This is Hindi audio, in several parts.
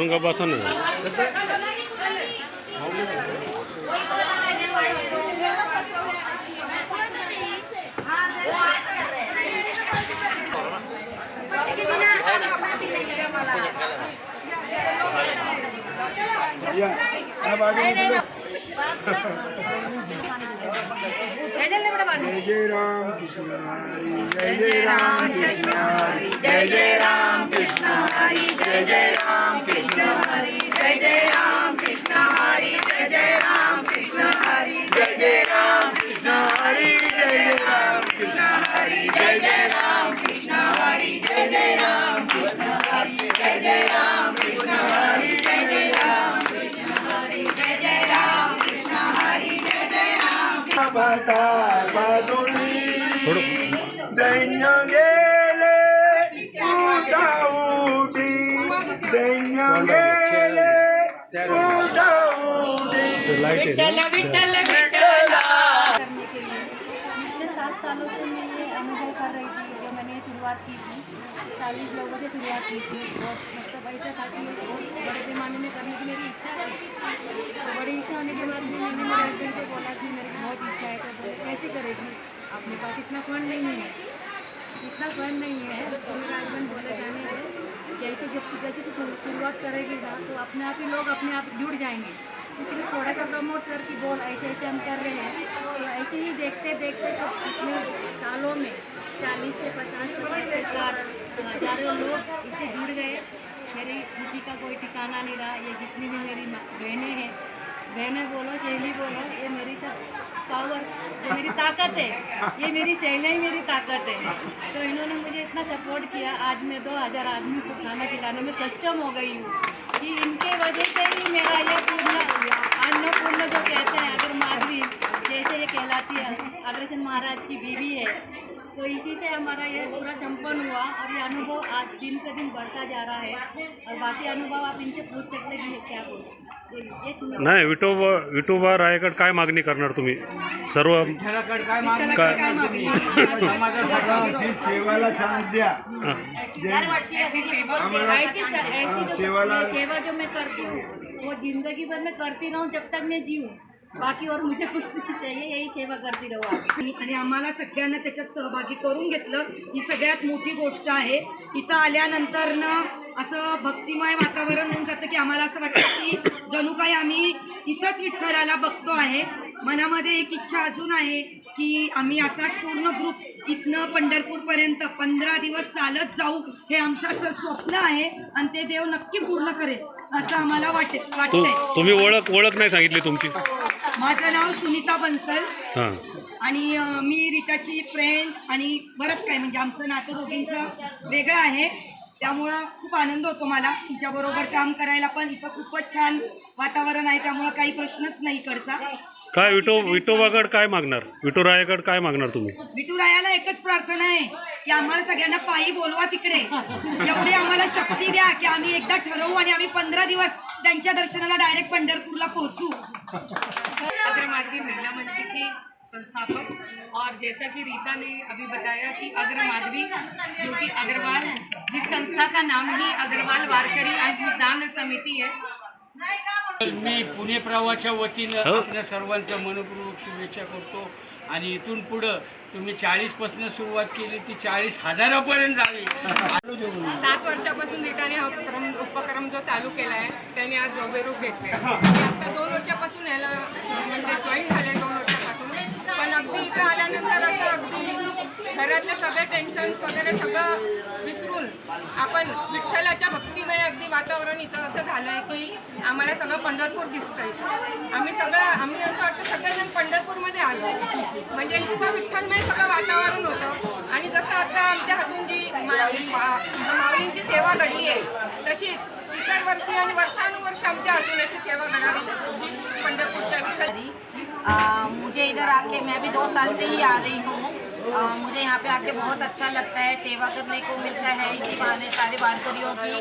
धरून का बसा जय जय राम कृष्ण जय जय राम कृष्ण जय जय bata baduni denyo gele udaudi denyo gele udaudi vitala vitala शुरुआत की थी। चालीस लोगों से शुरुआत की थी और मतलब ऐसा था कि बड़े पैमाने में करने की मेरी इच्छा थी। तो बड़ी इच्छा होने के बाद मैंने मेरे हस्बैंड को बोला कि मेरी बहुत इच्छा है तो बोले, कैसे करेगी? अपने पास इतना फंड नहीं है। इतना फंड नहीं है। तो मेरा हस्बैंड बोले, जाने जैसे जब जैसे तो शुरुआत करेगी तो अपने आप ही लोग अपने आप जुड़ जाएँगे। इसलिए थोड़ा सा प्रमोट करके बोल, ऐसे ऐसे हम कर रहे हैं। तो ऐसे ही देखते देखते तो इतने सालों में चालीस से पचास हज़ार लोग इससे जुड़ गए। मेरी खुशी का कोई ठिकाना नहीं रहा। ये जितनी भी मेरी बहनें हैं बहनें बोलो सहेली बोलो, ये मेरी पावर, ये मेरी ताकत है। ये मेरी सहेलियाँ ही मेरी ताकत है। तो इन्होंने मुझे इतना सपोर्ट किया। आज मैं दो हज़ार आदमी को खाना खिलाने में सक्षम हो गई हूँ कि इनके वजह से ही मेरा ये पूर्ण, अन्नपूर्ण जो कहते हैं, अगर माधवी, जैसे ये कहलाती है, अग्रसेन महाराज की बीवी है तो इसी से हमारा ये पूरा संपन्न हुआ और ये अनुभव आज दिन पे दिन बढ़ता जा रहा है और बाकी अनुभव आप इनसे पूछ सकते हैं क्या बोल। नाही विठोबा विठोबा रायगड काय मागणी करणार तुम्ही? सर्व काय सेवाला चान्स द्या. सेवा जो मैं करती हूँ वो ज़िंदगी भर मैं करती रहूँ जब तक मैं जीऊँ। बाकी और मुझे कुछ नहीं चाहिए यही सेवा करती रहूँ आणि आम्हाला सगळ्यांना त्याच्यात सहभागी करून घेतलं. ही सगळ्यात मोठी गोष्ट आहे. इथं आल्यानंतर ना असं भक्तिमय वातावरण होऊन जातं की आम्हाला असं वाटतं की जणू काही आम्ही इथंच विठ्ठलाला बघतो आहे. मनामध्ये एक इच्छा अजून आहे की आम्ही असाच पूर्ण ग्रुप इथनं पंढरपूरपर्यंत पंधरा दिवस चालत जाऊ. हे आमचं असं स्वप्न आहे आणि ते देव नक्की पूर्ण करेल असं आम्हाला वाटत तू वाटतंय. तुम्ही ओळख ओळख नाही सांगितली तुमची. माझं नाव सुनीता बन्सल. हां. आणि अ, मी रीताची फ्रेंड आणि बरंच काय म्हणजे आमचं नातं दोघींचं वेगळं आहे. त्यामुळं खूप आनंद होतो मला तिच्याबरोबर काम करायला पण. इथं खूपच छान वातावरण आहे त्यामुळं काही प्रश्नच नाही इकडचा. काय विठो विठोबागड काय मागणार? विठोरायागड काय मागणार तुम्ही? विठुरायाला एकच प्रार्थना आहे की आम्हाला सगळ्यांना पायी बोलवा तिकडे. एवढी आम्हाला शक्ती द्या की आम्ही एकदा ठरवू आणि आम्ही पंधरा दिवस त्यांच्या दर्शनाला डायरेक्ट पंढरपूरला पोहोचू. अग्रमाधवी महिला मंच की संस्थापक. और जैसा कि रीता ने अभी बताया कि अग्रमाधवी जो कि अग्रवाल जिस संस्था का नाम ही अग्रवाल वारकरी अनुदान समिति है मी पुणे प्रवाहाच्या वतीनं हो. आपल्या सर्वांचं मनपूर्वक शुभेच्छा करतो. आणि इथून पुढं तुम्ही चाळीसपासून सुरुवात केली ती चाळीस हजारापर्यंत झाली. सात वर्षापासून रीटाने हा उपक्रम उपक्रम जो चालू केला आहे त्याने आज भव्य रूप घेतले आता दोन वर्षापासून याला म्हणजे जॉईन झाले दोन वर्षापासून. पण अगदी इथं आल्यानंतर असं अगदी घरातले सगळे टेन्शन्स वगैरे सगळं विसरून आपण विठ्ठलाच्या भक्तिमय अगदी वातावरण इथं असं झालं आहे की आम्हाला सगळं पंढरपूर दिसतं आम्ही सगळं आम्ही असं वाटतं सगळेजण पंढरपूरमध्ये आलो. म्हणजे इतकं विठ्ठलमय सगळं वातावरण होतं. आणि जसं आता आमच्या हातून जी माऊलींची सेवा घडली आहे तशीच इतर वर्षी आणि वर्षानुवर्ष आमच्या हातून याची सेवा घडावी ही पंढरपूरच्या विठ्ठल मुझे इधर आके मैं भी दो साल से ही आ रही हूँ. अ, मुझे यहाँ पे आके बहुत अच्छा लगता है सेवा करने को मिलता है। इसी बहाने सारे वारकरियों की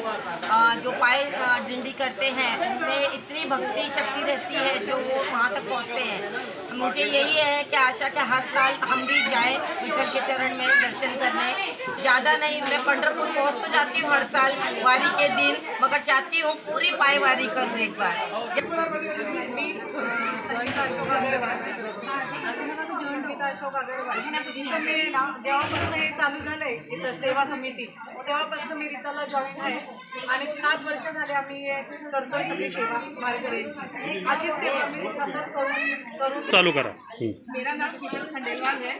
अ, जो पाए डिंडी करते हैं उनमें इतनी भक्ति शक्ति रहती है जो वो वहाँ तक पहुँचते हैं। मुझे यही है कि आशा कि हर साल हम भी जाए विठल के चरण में दर्शन करने। ज़्यादा नहीं मैं पंडरपुर पहुँच तो जाती हूँ हर साल वारी के दिन मगर चाहती हूँ पूरी पाए वारी करूँ एक बार। सविता अशोक अगरवाल मी ना जेव्हापासून हे चालू झालंय इथं सेवा समिती तेव्हापासून मी रिताला जॉईन आहे. आणि सात वर्ष झाले आम्ही हे करतोय सगळी सेवा वारकऱ्यांची अशीच सेवा मी सतत करून करून चालू करा. मेरा नाम शीतल खंडेलवाल है।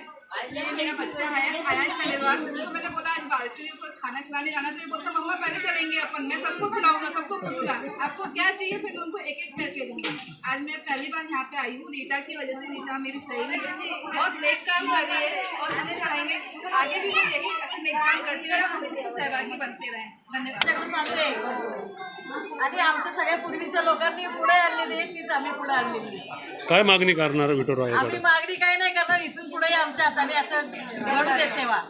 ये मेरा बच्चा है आयाश खंडेलवाल। उसको मैंने बोला को खाना खिलाने जाना तो ये बोलता मम्मा पहले चलेंगे अपन मैं सबको खिलाऊँगा सबको पूछूँगा। आपको क्या चाहिए? फिर उनको एक एक करके दूँगा। आज मैं पहली बार यहाँ पे आई हूँ रीटा की वजह से रीटा मेरी सही है। बहुत नेक काम कर रही है और हम चाहेंगे आगे भी वो यही ऐसे नेक काम करते रहे हम इसको सहभागी बनते रहें। धन्यवाद। चाललंय आणि आमच्या सगळ्या पूर्वीच्या लोकांनी पुढे आणलेली आहे तीच आम्ही पुढे आणलेली काय मागणी करणार आम्ही मागणी काही नाही करणार इथून पुढे आमच्या हाताने असं घडू दे सेवा.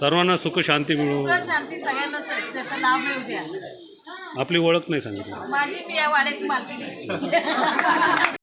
सर्वांना सुख शांती मिळू. सुख शांती सगळ्यांना त्याचा लाभ मिळू द्या. आपली ओळख नाही सांगितली. माझी मी या वाड्याची मालकीणी